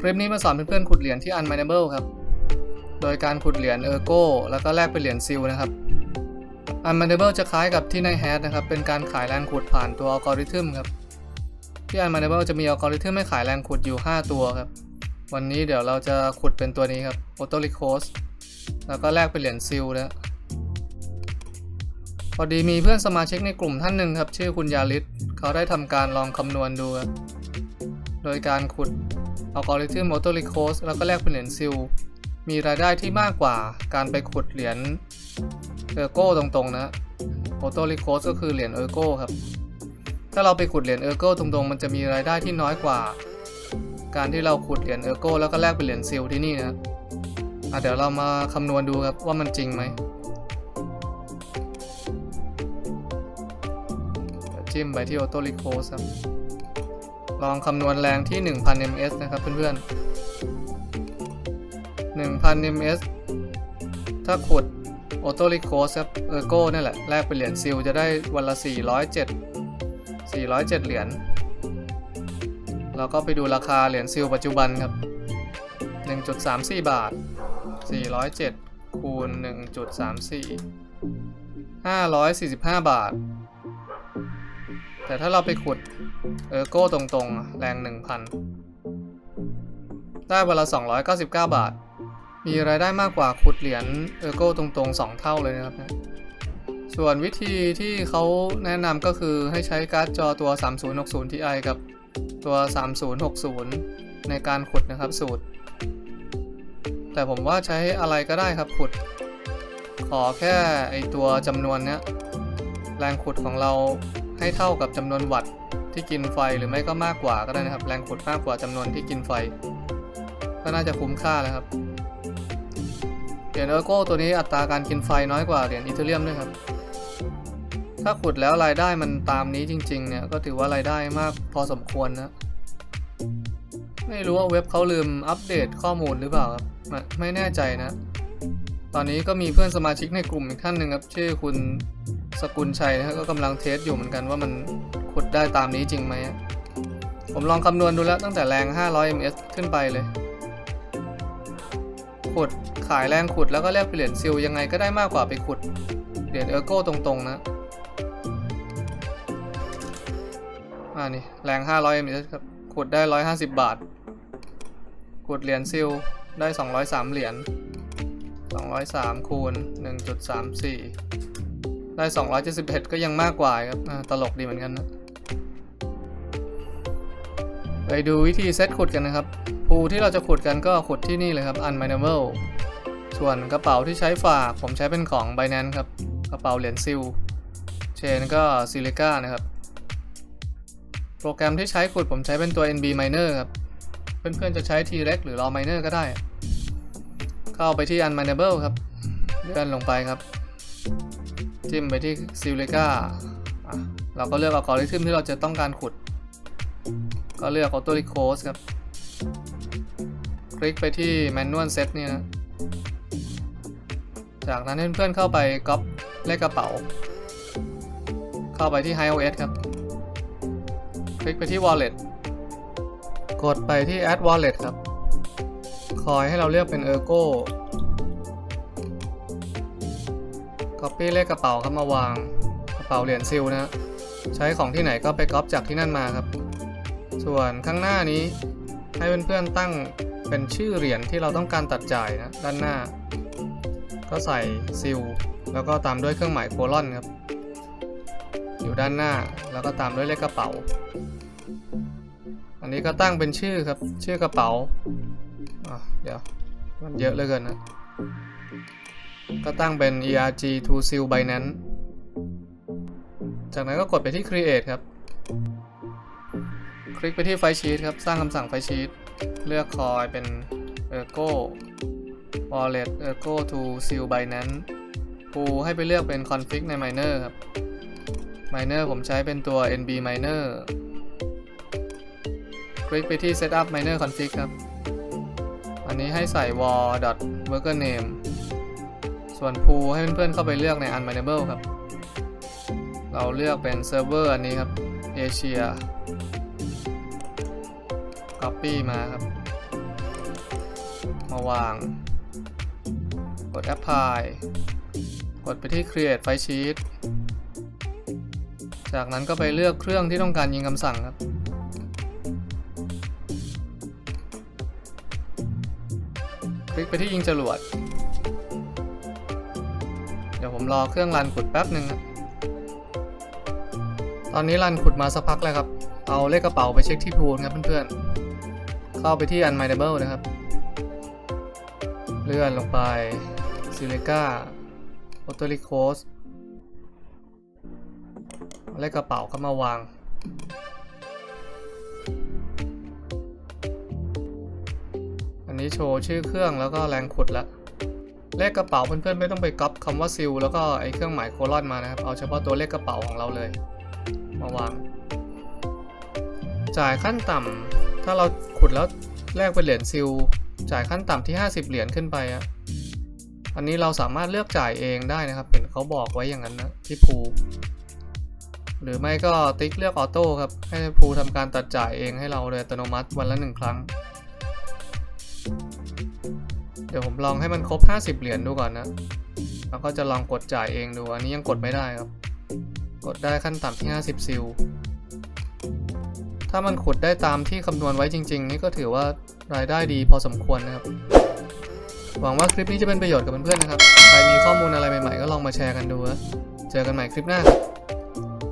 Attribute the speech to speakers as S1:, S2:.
S1: คลิปนี้มาสอนเพื่อนๆขุดเหรียญที่ Unminable ครับ โดยการขุดเหรียญ Ergo แล้วก็แลกเป็นเหรียญซิลนะครับ Unminable จะคล้ายกับที่ใน h a s นะครับ เป็นการขายแรงขุดผ่านตัวอัลกอริทึมครับ ที่ Unminable จะมีอัลกอริทึมให้ขายแรงขุดอยู่ 5 ตัวครับ วันนี้เดี๋ยวเราจะขุดเป็นตัวนี้ครับ Auto r e c o s แล้วก็แลกเป็นเหรียญซิลนะพอดีมีเพื่อนสมาชิกในกลุ่มท่านหนึ่งครับ ชื่อคุณยาลิศเขาได้ทำการลองคำนวณดูครับโดยการขุด อัลกอริทึมออโตลิโคสแล้วก็แลกเป็นเหรียญซิล มีรายได้ที่มากกว่าการไปขุดเหรียญเออร์โก้ตรงๆนะออโตลิโคสก็คือเหรียญเออร์โก้ครับ ถ้าเราไปขุดเหรียญเออร์โก้ตรงๆ มันจะมีรายได้ที่น้อยกว่า การที่เราขุดเหรียญเออร์โก้แล้วก็แลกเป็นเหรียญซิลที่นี่นะอะเดี๋ยวเรามาคำนวณดูครับว่ามันจริงไหมจิ้มไปที่ Auto r e c o s ครับ ลองคำนวณแรงที่ 1000 ms นะครับเพื่อนๆ 1000 ms ถ้าขุด Auto r e c o s ครับ Ergo นี่แหละ แลกเป็นเหรียญซิลจะได้วันละ 407 407 เหรียญเราก็ไปดูราคาเหรียญซิลปัจจุบันครับ 1.34 บาท 407 คูณ 1.34 545 บาท แต่ถ้าเราไปขุด เออโก้ตรงๆ แรง 1,000 ได้วันละ 299 บาท มีรายได้มากกว่าขุดเหรียญเออโก้ตรงๆ 2 เท่าเลยนะครับส่วนวิธีที่เขาแนะนำก็คือให้ใช้การ์ดจอตัว 3060 Ti กับตัว 3060 ในการขุดนะครับสูตร แต่ผมว่าใช้อะไรก็ได้ครับขุด ขอแค่ไอตัวจำนวนเนี้ยแรงขุดของเราให้เท่ากับจำนวนวัตต์ ที่กินไฟหรือไม่ก็มากกว่าก็ได้นะครับ แรงขุดมากกว่าจำนวนที่กินไฟ ก็น่าจะคุ้มค่าแล้วครับเหรียญเออร์โก้ตัวนี้อัตราการกินไฟน้อยกว่าเหรียญอีเทเรียมด้วยครับ ถ้าขุดแล้วรายได้มันตามนี้จริง ๆ เนี่ยก็ถือว่ารายได้มากพอสมควรนะไม่รู้ว่าเว็บเขาลืมอัปเดตข้อมูลหรือเปล่าครับไม่แน่ใจนะ ตอนนี้ก็มีเพื่อนสมาชิกในกลุ่มอีกท่านหนึ่งครับชื่อคุณสกุลชัยนะครับก็กำลังเทสอยู่เหมือนกันว่ามัน ขุดได้ตามนี้จริงไหม ผมลองคำนวณดูแล้วตั้งแต่แรง 500 ms ขึ้นไปเลย ขุดขายแรงขุดแล้วก็แลกเปลี่ยนซิลยังไงก็ได้มากกว่าไปขุด เหรียญเออร์โก้ตรงๆนะอ่านี่แรง 500 ms ครับ ขุดได้ 150 บาท ขุดเหรียญซิลได้ 203 เหรียญ 203 คูณ 1.34 ได้ 271 ก็ยังมากกว่าครับตลกดีเหมือนกันนะ ไปดูวิธีเซตขุดกันนะครับภูที่เราจะขุดกันก็ขุดที่นี่เลยครับ unminable ส่วนกระเป๋าที่ใช้ฝากผมใช้เป็นของ Binance ครับ กระเป๋าเหรียญซิล เชนก็ซิลิก้านะครับ โปรแกรมที่ใช้ขุดผมใช้เป็นตัว NB Miner ครับ เพื่อนๆจะใช้ T-Rex หรือ Raw Miner ก็ได้ เข้าไปที่ unminable ครับ เลื่อนลงไปครับ จิ้มไปที่ Silica อะเราก็เลือกอัลกอริทึมที่เราจะต้องการขุด ก็เลือก Auto r e c o s ครับ คลิกไปที่ Manual Set เนี่ยนะ จากนั้นเพื่อนๆเข้าไปก๊อปเลขกระเป๋า เข้าไปที่ HiOS ครับ คลิกไปที่ Wallet กดไปที่ Add Wallet ครับ คอยให้เราเลือกเป็น Ergo Copy เลขกระเป๋าครับมาวาง กระเป๋าเหรียญซิลนะฮะใช้ของที่ไหนก็ไปก๊อปจากที่นั่นมาครับ ส่วนข้างหน้านี้ให้เพื่อนๆตั้งเป็นชื่อเหรียญที่เราต้องการตัดจ่ายนะด้านหน้า ก็ใส่ซิลแล้วก็ตามด้วยเครื่องหมายโคลอนครับ อยู่ด้านหน้าแล้วก็ตามด้วยเลขกระเป๋า อันนี้ก็ตั้งเป็นชื่อครับชื่อกระเป๋าเดี๋ยวมันเยอะเหลือเกินนะก็ตั้งเป็น erg to seal binance จากนั้นก็กดไปที่ create ครับ คลิกไปที่ไฟชีตครับ สร้างคำสั่งไฟชีตเลือกคอยเป็น ergo wallet ergo to seal binance ปูให้ไปเลือกเป็น config ใน miner ครับ miner ผมใช้เป็นตัว nb miner คลิกไปที่ setup miner config ครับ อันนี้ให้ใส่ war worker name ส่วน pool ให้เพื่อนๆเข้าไปเลือกใน unminable ครับ เราเลือกเป็นเซิร์ฟเวอร์อันนี้ครับ Asia Copy มาครับ มาวาง กด apply กดไปที่ create file sheet จากนั้นก็ไปเลือกเครื่องที่ต้องการยิงคำสั่งครับ คลิกไปที่ยิงจรวด เดี๋ยวผมรอเครื่องรันขุดแป๊บหนึ่งครับตอนนี้รันขุดมาสักพักแล้วครับ เอาเลขกระเป๋าไปเช็คที่พูลครับเพื่อนๆ เข้าไปที่ unmindable นะครับ เลื่อนลงไป silica o t o r i c o s เอาเลขกระเป๋าเข้ามาวาง อันนี้โชว์ชื่อเครื่องแล้วก็แรงขุดละเลขกระเป๋าเพื่อนๆไม่ต้องไปก๊อปคำว่าซิลแล้วก็ไอเครื่องหมายโคลอนมานะครับ เอาเฉพาะตัวเลขกระเป๋าของเราเลย มาวาง จ่ายขั้นต่ำ ถ้าเราขุดแล้วแลกเป็นเหรียญซิลจ่ายขั้นต่ำที่ 50 เหรียญขึ้นไปอะอันนี้เราสามารถเลือกจ่ายเองได้นะครับ เห็นเขาบอกไว้อย่างนั้นนะที่ภูหรือไม่ก็ติ๊กเลือกออโต้ครับ ให้ภูทำการตัดจ่ายเองให้เราโดยอัตโนมัติวันละหนึ่งครั้ง เดี๋ยวผมลองให้มันครบ 50 เหรียญดูก่อนนะ แล้วก็จะลองกดจ่ายเองดู อันนี้ยังกดไม่ได้ครับ กดได้ขั้นต่ำที่ 50 ซิล ถ้ามันขุดได้ตามที่คำนวณไว้จริง ๆ นี่ก็ถือว่ารายได้ดีพอสมควรนะครับ หวังว่าคลิปนี้จะเป็นประโยชน์กับเพื่อนๆนะครับ ใครมีข้อมูลอะไรใหม่ๆ ก็ลองมาแชร์กันดูนะเจอกันใหม่คลิปหน้าครับ